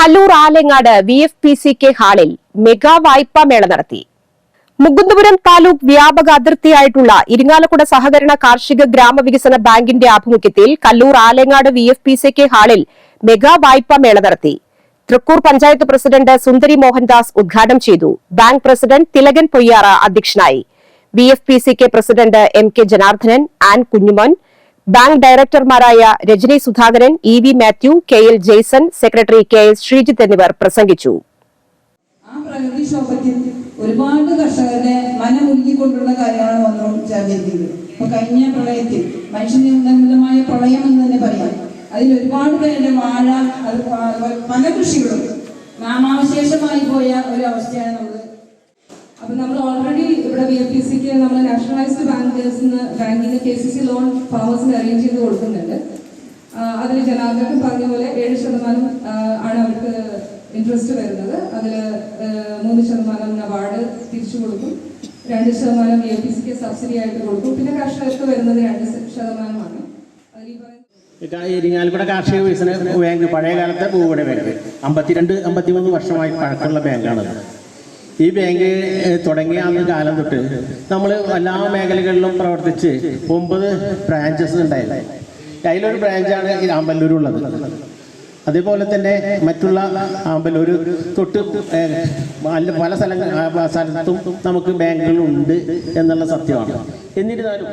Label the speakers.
Speaker 1: Kallur Alangad V F P C K ഹാളിൽ mega വായ്പാ മേള നടത്തി. മുകുന്ദപുരം താലൂക്ക് വ്യാപക അതിർത്തിയായിട്ടുള്ള ഇരിങ്ങാലക്കുട സഹകരണ കാർഷിക ഗ്രാമവികസന ബാങ്കിന്റെ ആഭിമുഖ്യത്തിൽ Kallur Alangad V F P C K ഹാളിൽ മെഗാ വായ്പാ മേള നടത്തി. തൃക്കൂർ പഞ്ചായത്ത് പ്രസിഡന്റ് സുന്ദരി മോഹൻദാസ് ഉദ്ഘാടനം ചെയ്തു. ബാങ്ക് പ്രസിഡന്റ് തിലകൻ പൊയ്യാറ അധ്യക്ഷനായി. V F P C K president M K Janardhanan Ann Kunjumon bank ഡയറക്ടർമാരായ Rajani Sudhakaran E V Mathew K L Jaison secretary K S Sreejith എന്നിവർ പ്രസംഗിച്ചു.
Speaker 2: ആ പ്രകൃതിക്ഷോഭത്തിൽ ഒരുപാട് കർഷകരുടെ മനമുരുകിക്കൊണ്ടുള്ള കാര്യമാണ് വന്നു ചേർന്നിരിക്കുന്നത്. ഇപ്പൊ കഴിഞ്ഞ പ്രളയത്തിൽ മനുഷ്യനിർബന്ധമായ പ്രളയം എന്ന് തന്നെ പറയാം. അതിൽ ഒരുപാട് പേരുടെ വാഴ അത് പല കൃഷികളും നാമാവശേഷമായി പോയ ഒരു അവസ്ഥയാണ് നമ്മൾ
Speaker 3: അപ്പൊ നമ്മൾ ഓൾറെഡി ഇവിടെ ബി എഫ് പി സിക്ക് നമ്മൾ നാഷണലൈസ്ഡ് ബാങ്കേഴ്സ് ബാങ്കിൽ കെ സി സി ലോൺ ഫാമേഴ്സിന് അറേഞ്ച് ചെയ്ത് കൊടുക്കുന്നുണ്ട്. അതിൽ ജനാഗ്രഹം പറഞ്ഞ പോലെ ഏഴ് ശതമാനം ആണ് അവർക്ക് ഇൻട്രസ്റ്റ് വരുന്നത്. അതിൽ മൂന്ന് ശതമാനം നബാർഡ് തിരിച്ചു കൊടുക്കും. രണ്ട് ശതമാനം എ പി സിക്ക് സബ്സിഡി ആയിട്ട് കൊടുക്കും. പിന്നെ കർഷകർക്ക് വരുന്നത് രണ്ട് ശതമാനമാണ്.
Speaker 4: ഇരിങ്ങാലക്കുട കാർഷിക വികസന ബാങ്ക് പഴയ കാലത്തെ ഭൂവിടെ ബാങ്ക്. അമ്പത്തിരണ്ട് അമ്പത്തിമൂന്ന് വർഷമായി പഴക്കമുള്ള ബാങ്കാണത്. ഈ ബാങ്ക് തുടങ്ങിയ അന്ന് കാലം തൊട്ട് നമ്മൾ എല്ലാ മേഖലകളിലും പ്രവർത്തിച്ച് ഒമ്പത് ബ്രാഞ്ചസ് ഉണ്ടായിരുന്നു. അതിലൊരു ബ്രാഞ്ചാണ് ഈ ആമ്പല്ലൂരുള്ളത് അതേപോലെ തന്നെ മറ്റുള്ള ആമ്പല്ലൂർ തൊട്ട് പല സ്ഥലങ്ങൾ സ്ഥലത്തും നമുക്ക് ബാങ്കുകളുണ്ട് എന്നുള്ള സത്യമാണ്. എന്നിരുന്നാലും